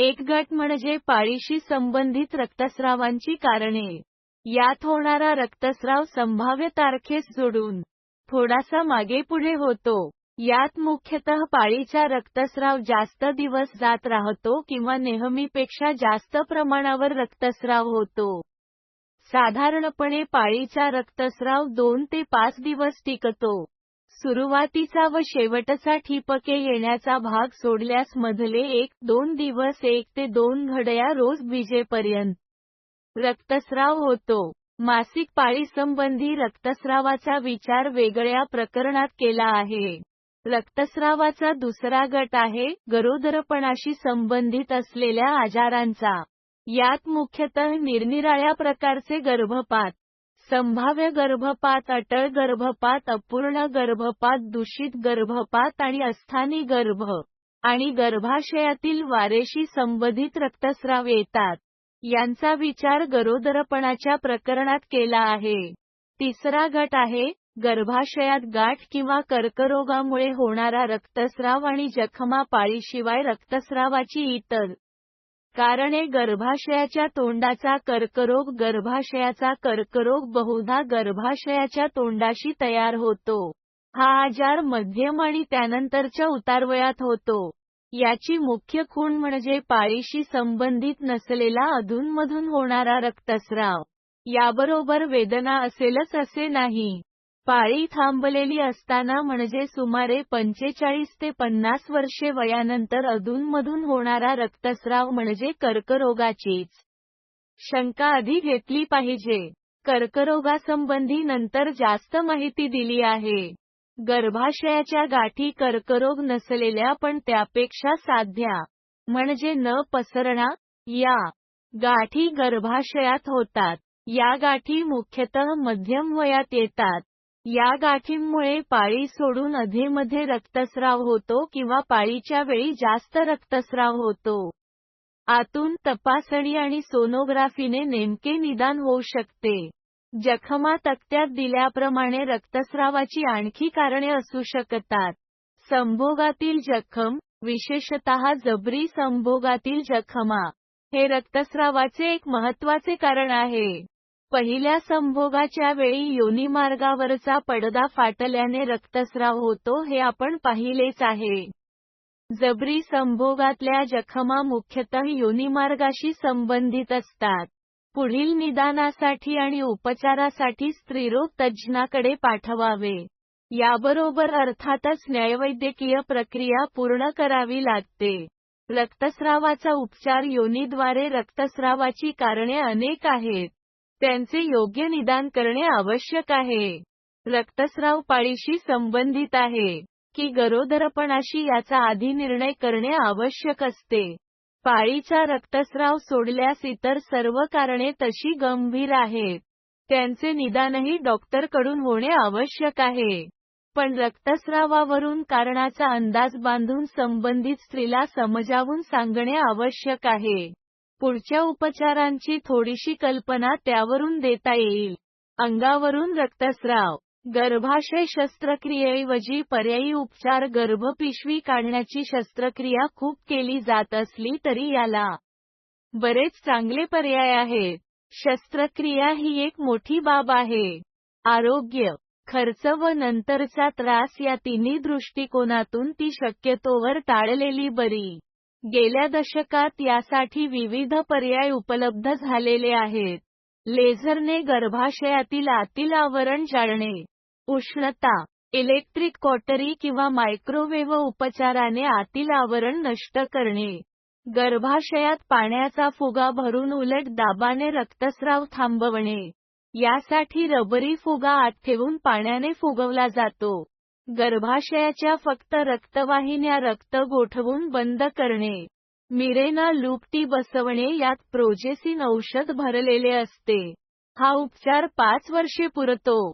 एक गट म्हणजे पाळीशी संबंधित रक्तस्रावांची कारणे. यात होणारा रक्तस्राव संभाव्य तारखेस जोडून थोडासा मागे पुढे होतो. यात मुख्यतः पाळीचा रक्तस्राव जास्त दिवस जात राहतो किंवा नेहमीपेक्षा जास्त प्रमाणावर रक्तस्राव होतो. साधारणपणे पाळीचा रक्तस्राव दोन ते पाच दिवस टिकतो. सुरुवातीचा व शेवटचा ठिपके येण्याचा भाग सोडल्यास मधले एक दोन दिवस एक ते दोन घड्या रोज विजेपर्यंत रक्तस्राव होतो. मासिक पाळीसंबंधी रक्तस्रावाचा विचार वेगळ्या प्रकरणात केला आहे. रक्तस्रावाचा दुसरा गट आहे गरोदरपणाशी संबंधित असलेल्या आजारांचा. यात मुख्यतः निरनिराळ्या प्रकारचे गर्भपात संभाव्य गर्भपात अटळ गर्भपात अपूर्ण गर्भपात दूषित गर्भपात आणि अस्थानी गर्भ आणि गर्भाशयातील वारेशी संबंधित रक्तस्राव येतात. यांचा विचार गरोदरपणाच्या प्रकरणात केला आहे. तिसरा गट आहे गर्भाशयात गाठ किंवा कर्करोगामुळे होणारा रक्तस्राव आणि जखमा पाळीशिवाय रक्तस्रावाची इतर कारणे गर्भाशयाच्या तोंडाचा कर्करोग गर्भाशयाचा कर्करोग बहुधा गर्भाशयाच्या तोंडाशी तयार होतो. हा आजार मध्यम आणि त्यानंतरच्या उतारवयात होतो. याची मुख्य खूण म्हणजे पाळीशी संबंधित नसलेला अधूनमधून होणारा रक्तस्राव. याबरोबर वेदना असेलच असे नाही. पाळी थांबलेली असताना म्हणजे सुमारे पंचेचाळीस ते पन्नास वर्षे वयानंतर अधूनमधून होणारा रक्तस्राव म्हणजे कर्करोगाचीच शंका आधी घेतली पाहिजे. कर्करोगासंबंधी नंतर जास्त माहिती दिली आहे. गर्भाशयाच्या गाठी कर्करोग नसलेल्या पण त्यापेक्षा साध्या. म्हणजे न पसरणा या गाठी गर्भाशयात होतात. या गाठी मुख्यतः मध्यम वयात येतात. या गाठींमुळे पाळी सोडून अधेमध्ये रक्तस्राव होतो किंवा पाळीच्या वेळी जास्त रक्तस्राव होतो. आतून तपासणी आणि सोनोग्राफीने नेमके निदान होऊ शकते. जखमा तक्त्यात दिल्याप्रमाणे रक्तस्रावाची आणखी कारणे असू शकतात. संभोगातील जखम विशेषतः जबरी संभोगातील जखमा हे रक्तस्रावाचे एक महत्त्वाचे कारण आहे. पहिल्या संभोगाच्या वेळी योनिमार्गावरचा पडदा फाटल्याने रक्तस्राव होतो हे आपण पाहिलेच आहे. जबरी संभोगातल्या जखमा मुख्यतः योनिमार्गाशी संबंधित असतात. पुढील निदानासाठी आणि उपचारासाठी स्त्रीरोग तज्ज्ञाकडे पाठवावे. याबरोबर अर्थातच न्यायवैद्यकीय प्रक्रिया पूर्ण करावी लागते. रक्तस्रावाचा उपचार योनीद्वारे रक्तस्रावाची कारणे अनेक आहेत. त्यांचे योग्य निदान करणे आवश्यक आहे. रक्तस्राव पाळीशी संबंधित आहे की गरोदरपणाशी याचा आधी निर्णय करणे आवश्यक असते. पाळीचा रक्तस्राव सोडल्यास इतर सर्व कारणे तशी गंभीर आहेत. त्यांचे निदानही डॉक्टरकडून होणे आवश्यक आहे. पण रक्तस्रावावरून कारणाचा अंदाज बांधून संबंधित स्त्रीला समजावून सांगणे आवश्यक आहे. पुढच्या उपचारांची थोडीशी कल्पना त्यावरून देता येईल. अंगावरून रक्तस्राव गर्भाशय शस्त्रक्रियेऐवजी पर्यायी उपचार गर्भपिशवी काढण्याची शस्त्रक्रिया खूप केली जात असली तरी याला बरेच चांगले पर्याय आहेत. शस्त्रक्रिया ही एक मोठी बाब आहे. आरोग्य खर्च व नंतरचा त्रास या तिन्ही दृष्टिकोनातून ती शक्यतोवर टाळलेली बरी. गेल्या दशकात यासाठी विविध पर्याय उपलब्ध झालेले आहेत. लेझरने गर्भाशयातील आतील आवरण जाळणे उष्णता इलेक्ट्रिक कॉटरी किंवा मायक्रोवेव्ह उपचाराने आतील आवरण नष्ट करणे गर्भाशयात पाण्याचा फुगा भरून उलट दाबाने रक्तस्राव थांबवणे यासाठी रबरी फुगा आत ठेवून पाण्याने फुगवला जातो. गर्भाशयाच्या फक्त रक्तवाहिन्या रक्त गोठवून बंद करणे. मिरेना लुपटी बसवणे यात प्रोजेसिन औषध भरलेले असते. हा उपचार पाच वर्षे पुरतो.